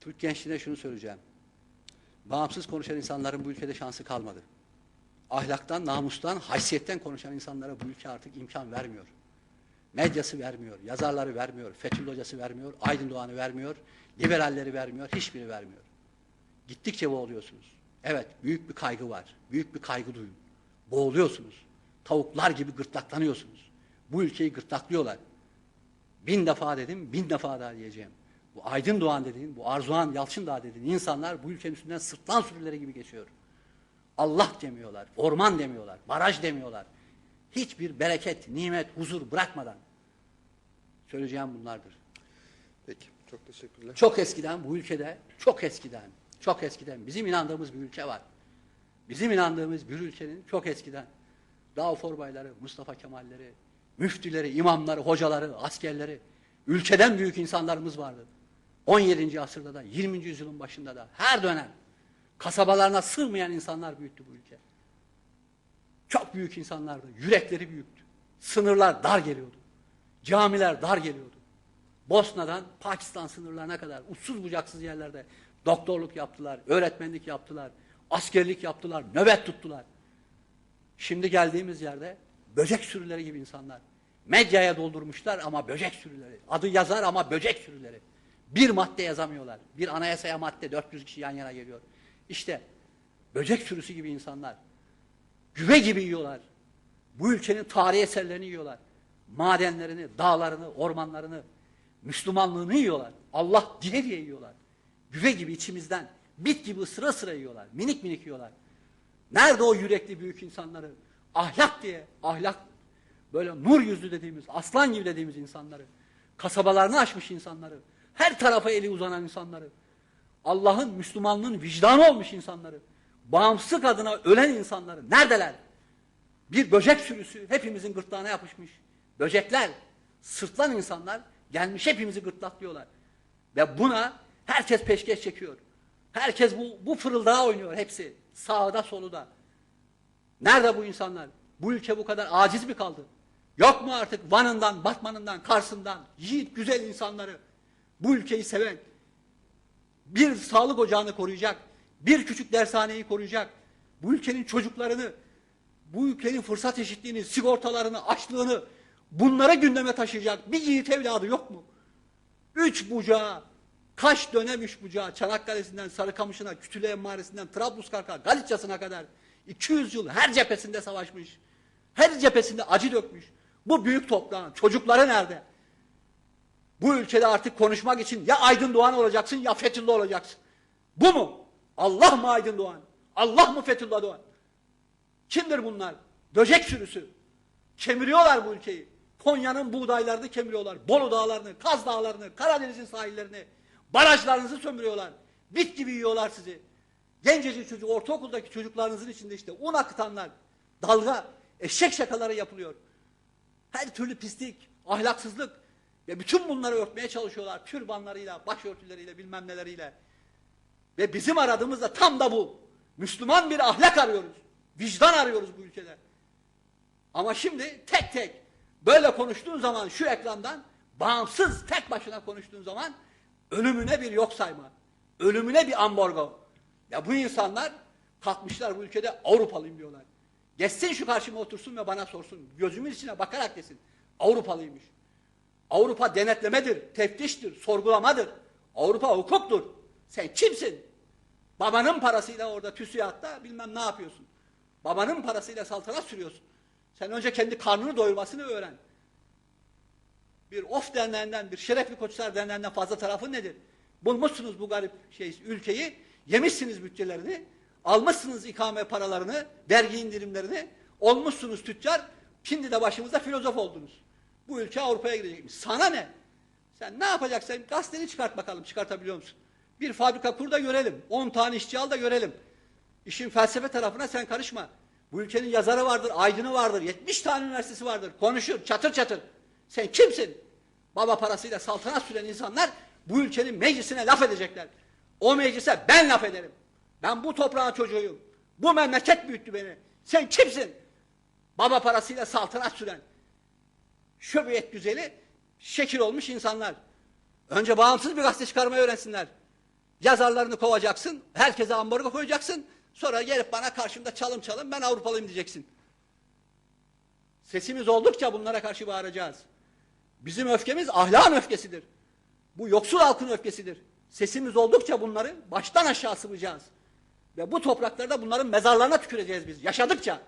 Türk gençliğine şunu söyleyeceğim. Bağımsız konuşan insanların bu ülkede şansı kalmadı. Ahlaktan, namustan, haysiyetten konuşan insanlara bu ülke artık imkan vermiyor. Medyası vermiyor, yazarları vermiyor, Fethullah Hocası vermiyor, Aydın Doğan'ı vermiyor, liberalleri vermiyor, hiçbiri vermiyor. Gittikçe boğuluyorsunuz. Evet, büyük bir kaygı var. Büyük bir kaygı duyun. Boğuluyorsunuz. Tavuklar gibi gırtlaklanıyorsunuz. Bu ülkeyi gırtlaklıyorlar. Bin defa dedim, bin defa daha diyeceğim. Bu Aydın Doğan dediğin, bu Arzuhan Yalçın Dağ dediğin insanlar bu ülkenin üstünden sırtlan sürüleri gibi geçiyor. Allah demiyorlar, orman demiyorlar, baraj demiyorlar. Hiçbir bereket, nimet, huzur bırakmadan. Söyleyeceğim bunlardır. Peki. Çok teşekkürler. Çok eskiden bu ülkede, çok eskiden, çok eskiden bizim inandığımız bir ülke var. Bizim inandığımız bir ülkenin çok eskiden Dağ Forbayları, Mustafa Kemalleri, müftüleri, imamları, hocaları, askerleri, ülkeden büyük insanlarımız vardı. 17. asırda da, 20. yüzyılın başında da, her dönem kasabalarına sığmayan insanlar büyüttü bu ülke. Çok büyük insanlardı, yürekleri büyüktü. Sınırlar dar geliyordu. Camiler dar geliyordu. Bosna'dan Pakistan sınırlarına kadar uçsuz bucaksız yerlerde doktorluk yaptılar, öğretmenlik yaptılar, askerlik yaptılar, nöbet tuttular. Şimdi geldiğimiz yerde böcek sürüleri gibi insanlar. Medyaya doldurmuşlar ama böcek sürüleri. Adı yazar ama böcek sürüleri. Bir madde yazamıyorlar. Bir anayasaya madde 400 kişi yan yana geliyor. İşte böcek sürüsü gibi insanlar. Güve gibi yiyorlar. Bu ülkenin tarihi eserlerini yiyorlar. Madenlerini, dağlarını, ormanlarını, Müslümanlığını yiyorlar. Allah diye diye yiyorlar. Güve gibi içimizden, bit gibi sıra sıra yiyorlar. Minik minik yiyorlar. Nerede o yürekli büyük insanları? Ahlak diye, ahlak böyle nur yüzlü dediğimiz, aslan gibi dediğimiz insanları, kasabalarını aşmış insanları, her tarafa eli uzanan insanları, Allah'ın, Müslümanlığın vicdanı olmuş insanları, bağımsızlık adına ölen insanları neredeler? Bir böcek sürüsü hepimizin gırtlağına yapışmış. Böcekler, sırtlan insanlar gelmiş hepimizi gırtlaklıyorlar. Ve buna herkes peşkeş çekiyor. Herkes bu, bu fırıldağa oynuyor hepsi. Sağda soluda. Nerede bu insanlar? Bu ülke bu kadar aciz mi kaldı? Yok mu artık Van'ından, Batman'ından, Kars'ından yiğit güzel insanları bu ülkeyi seven bir sağlık ocağını koruyacak, bir küçük dershaneyi koruyacak, bu ülkenin çocuklarını, bu ülkenin fırsat eşitliğini, sigortalarını, açlığını bunlara gündeme taşıyacak bir yiğit evladı yok mu? Üç bucağı, kaç dönem üç bucağı, Çanakkale'sinden Sarıkamış'ına, Kütüle Emmaresi'nden Trablusgarp'a, Galicia'sına kadar 200 yıl her cephesinde savaşmış. Her cephesinde acı dökmüş. Bu büyük toprağın çocukları nerede? Bu ülkede artık konuşmak için ya Aydın Doğan olacaksın ya Fethullah olacaksın. Bu mu? Allah mı Aydın Doğan? Allah mı Fethullah Doğan? Kimdir bunlar? Böcek sürüsü. Kemiriyorlar bu ülkeyi. Konya'nın buğdaylarını kemiriyorlar. Bolu dağlarını, Kaz dağlarını, Karadeniz'in sahillerini, barajlarınızı sömürüyorlar. Bit gibi yiyorlar sizi. Gencecik çocuk, ortaokuldaki çocuklarınızın içinde işte un akıtanlar, dalga, eşek şakaları yapılıyor. Her türlü pislik, ahlaksızlık ve bütün bunları örtmeye çalışıyorlar. Türbanlarıyla, başörtüleriyle, bilmem neleriyle. Ve bizim aradığımız da tam da bu. Müslüman bir ahlak arıyoruz. Vicdan arıyoruz bu ülkede. Ama şimdi tek tek böyle konuştuğun zaman şu ekrandan bağımsız tek başına konuştuğun zaman ölümüne bir yok sayma. Ölümüne bir ambargo. Ya bu insanlar kalkmışlar bu ülkede Avrupalıyım diyorlar. Geçsin şu karşıma otursun ve bana sorsun. Gözümün içine bakarak desin. Avrupalıymış. Avrupa denetlemedir, teftiştir, sorgulamadır. Avrupa hukuktur. Sen kimsin? Babanın parasıyla orada TÜSİAD'da bilmem ne yapıyorsun. Babanın parasıyla saltanat sürüyorsun. Sen önce kendi karnını doyurmasını öğren. Bir of derneğinden, bir şerefli koçlar derneğinden fazla tarafın nedir? Bulmuşsunuz bu garip şey, ülkeyi, yemişsiniz bütçelerini, almışsınız ikame paralarını, vergi indirimlerini, olmuşsunuz tüccar, şimdi de başımızda filozof oldunuz. Bu ülke Avrupa'ya gidecekmiş. Sana ne? Sen ne yapacaksın? Gazeteni çıkart bakalım, çıkartabiliyor musun? Bir fabrika kur da görelim. 10 tane işçi al da görelim. İşin felsefe tarafına sen karışma. Bu ülkenin yazarı vardır, aydını vardır, 70 tane üniversitesi vardır. Konuşur, çatır çatır. Sen kimsin? Baba parasıyla saltanat süren insanlar bu ülkenin meclisine laf edecekler. O meclise ben laf ederim. Ben bu toprağın çocuğuyum. Bu memleket büyüttü beni. Sen kimsin? Baba parasıyla saltanat süren. Şöbiyet güzeli, şekil olmuş insanlar. Önce bağımsız bir gazete çıkarmayı öğrensinler. Yazarlarını kovacaksın, herkese ambargo koyacaksın. Sonra gelip bana karşımda çalım çalım ben Avrupalıyım diyeceksin. Sesimiz oldukça bunlara karşı bağıracağız. Bizim öfkemiz ahlakın öfkesidir. Bu yoksul halkın öfkesidir. Sesimiz oldukça bunları baştan aşağı sıvayacağız. Ve bu topraklarda bunların mezarlarına tüküreceğiz biz yaşadıkça.